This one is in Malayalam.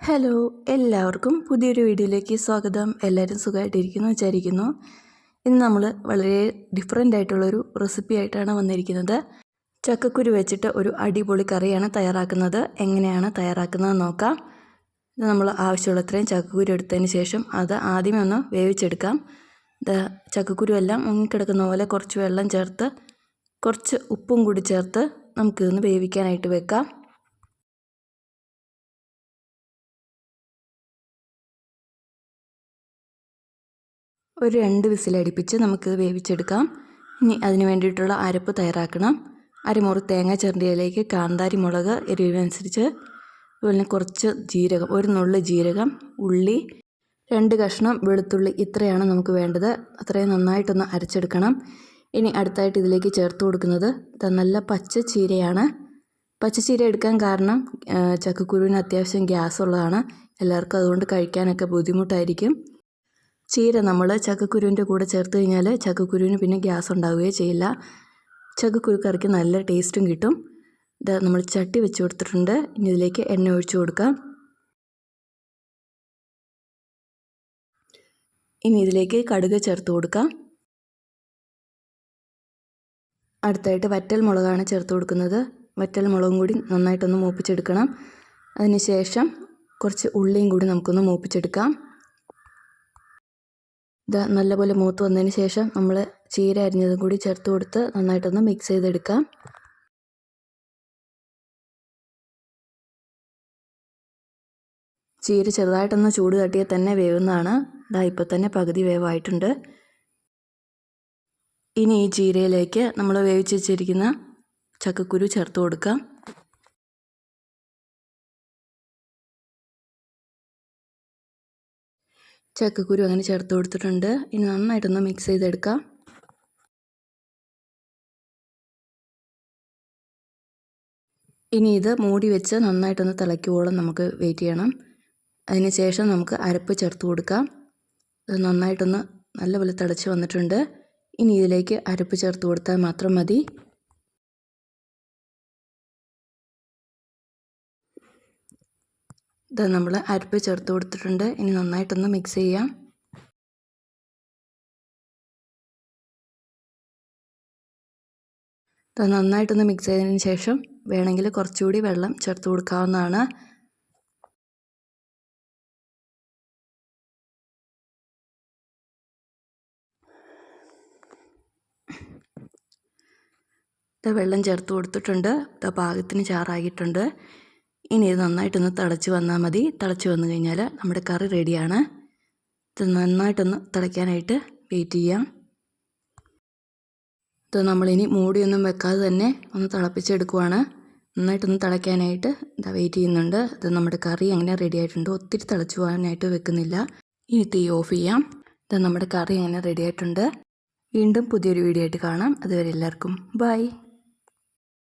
ഹലോ എല്ലാവർക്കും പുതിയൊരു വീഡിയോയിലേക്ക് സ്വാഗതം. എല്ലാവരും സുഖമായിട്ടിരിക്കുന്നു വിചാരിക്കുന്നു. ഇന്ന് നമ്മൾ വളരെ ഡിഫറെന്റ് ആയിട്ടുള്ളൊരു റെസിപ്പി ആയിട്ടാണ് വന്നിരിക്കുന്നത്. ചക്കക്കുരു വെച്ചിട്ട് ഒരു അടിപൊളി കറിയാണ് തയ്യാറാക്കുന്നത്. എങ്ങനെയാണ് തയ്യാറാക്കുന്നത് നോക്കാം. ഇത് നമ്മൾ ആവശ്യമുള്ളത്രയും ചക്കക്കുരു എടുത്തതിന് ശേഷം അത് ആദ്യമേ ഒന്ന് വേവിച്ചെടുക്കാം. ചക്കക്കുരു എല്ലാം മുങ്ങിക്കിടക്കുന്ന പോലെ കുറച്ച് വെള്ളം ചേർത്ത് കുറച്ച് ഉപ്പും കൂടി ചേർത്ത് നമുക്കിതൊന്ന് വേവിക്കാനായിട്ട് വെക്കാം. ഒരു രണ്ട് വിസിലടിപ്പിച്ച് നമുക്ക് വേവിച്ചെടുക്കാം. ഇനി അതിന് വേണ്ടിയിട്ടുള്ള അരപ്പ് തയ്യാറാക്കണം. അരമുറി തേങ്ങ ചെറിയയിലേക്ക് കാന്താരി മുളക് എരിവിനനുസരിച്ച് അതുപോലെ കുറച്ച് ജീരകം ഒരു നുള്ളി ജീരകം ഉള്ളി രണ്ട് കഷ്ണം വെളുത്തുള്ളി ഇത്രയാണ് നമുക്ക് വേണ്ടത്. അത്രയും നന്നായിട്ടൊന്ന് അരച്ചെടുക്കണം. ഇനി അടുത്തായിട്ട് ഇതിലേക്ക് ചേർത്ത് കൊടുക്കുന്നത് നല്ല പച്ച ചീരയാണ്. പച്ച ചീര എടുക്കാൻ കാരണം ചക്കക്കുരുവിന് അത്യാവശ്യം ഗ്യാസ് ഉള്ളതാണ് എല്ലാവർക്കും അതുകൊണ്ട് കഴിക്കാനൊക്കെ ബുദ്ധിമുട്ടായിരിക്കും. ചീര നമ്മൾ ചക്കക്കുരുവിന്റെ കൂടെ ചേർത്ത് കഴിഞ്ഞാൽ ചക്കക്കുരുവിന് പിന്നെ ഗ്യാസ് ഉണ്ടാവുകയോ ചെയ്യില്ല. ചക്കക്കുരു കറിക്ക് നല്ല ടേസ്റ്റും കിട്ടും. ഇത് നമ്മൾ ചട്ടി വെച്ച് കൊടുത്തിട്ടുണ്ട്. ഇനി ഇതിലേക്ക് എണ്ണ ഒഴിച്ചു കൊടുക്കാം. ഇനി ഇതിലേക്ക് കടുക് ചേർത്ത് കൊടുക്കാം. അടുത്തായിട്ട് വറ്റൽ മുളകാണ് ചേർത്ത് കൊടുക്കുന്നത്. വറ്റൽ മുളകും കൂടി നന്നായിട്ടൊന്ന് മൂപ്പിച്ചെടുക്കണം. അതിന് ശേഷം കുറച്ച് ഉള്ളിയും കൂടി നമുക്കൊന്ന് മൂപ്പിച്ചെടുക്കാം. ഇത് നല്ലപോലെ മൂത്ത് വന്നതിന് ശേഷം നമ്മൾ ചീര അരിഞ്ഞതും കൂടി ചേർത്ത് കൊടുത്ത് നന്നായിട്ടൊന്ന് മിക്സ് ചെയ്തെടുക്കാം. ചീര ചെറുതായിട്ടൊന്ന് ചൂട് തട്ടിയാൽ തന്നെ വേവുന്നതാണ്. ഇതാ ഇപ്പോൾ തന്നെ പകുതി വേവായിട്ടുണ്ട്. ഇനി ഈ ചീരയിലേക്ക് നമ്മൾ വേവിച്ച് വെച്ചിരിക്കുന്ന ചക്കക്കുരു ചേർത്ത് കൊടുക്കാം. ചക്കക്കുരു അങ്ങനെ ചേർത്ത് കൊടുത്തിട്ടുണ്ട്. ഇനി നന്നായിട്ടൊന്ന് മിക്സ് ചെയ്തെടുക്കാം. ഇനി ഇത് മൂടി വെച്ച് നന്നായിട്ടൊന്ന് തിളയ്ക്കുവോളം നമുക്ക് വെയിറ്റ് ചെയ്യണം. അതിന് ശേഷം നമുക്ക് അരപ്പ് ചേർത്ത് കൊടുക്കാം. അത് നന്നായിട്ടൊന്ന് നല്ലപോലെ തിളച്ച് വന്നിട്ടുണ്ട്. ഇനി ഇതിലേക്ക് അരപ്പ് ചേർത്ത് കൊടുത്താൽ മാത്രം മതി. ഇത് നമ്മൾ അരപ്പ് ചേർത്ത് കൊടുത്തിട്ടുണ്ട്. ഇനി നന്നായിട്ടൊന്ന് മിക്സ് ചെയ്യാം. ഇത് നന്നായിട്ടൊന്ന് മിക്സ് ചെയ്തതിന് ശേഷം വേണമെങ്കിൽ കുറച്ചുകൂടി വെള്ളം ചേർത്ത് കൊടുക്കാവുന്നതാണ്. വെള്ളം ചേർത്ത് കൊടുത്തിട്ടുണ്ട്. പാകത്തിന് ചാറാകിയിട്ടുണ്ട് ഇനി ഇത് നന്നായിട്ടൊന്ന് തിളച്ച് വന്നാൽ മതി. തിളച്ച് വന്നു കഴിഞ്ഞാൽ നമ്മുടെ കറി റെഡിയാണ്. ഇത് നന്നായിട്ടൊന്ന് തിളയ്ക്കാനായിട്ട് വെയിറ്റ് ചെയ്യാം. ഇത് നമ്മളിനി മൂടിയൊന്നും വെക്കാതെ തന്നെ ഒന്ന് തിളപ്പിച്ചെടുക്കുവാണ്. നന്നായിട്ടൊന്ന് തിളയ്ക്കാനായിട്ട് ഇതാ വെയിറ്റ് ചെയ്യുന്നുണ്ട്. ഇത് നമ്മുടെ കറി അങ്ങനെ റെഡി ആയിട്ടുണ്ട് ഒത്തിരി തിളച്ച് പോകാനായിട്ട് വെക്കുന്നില്ല. ഇനി തീ ഓഫ് ചെയ്യാം. ഇത് നമ്മുടെ കറി അങ്ങനെ റെഡി ആയിട്ടുണ്ട്. വീണ്ടും പുതിയൊരു വീഡിയോ ആയിട്ട് കാണാം. അതുവരെ എല്ലാവർക്കും ബൈ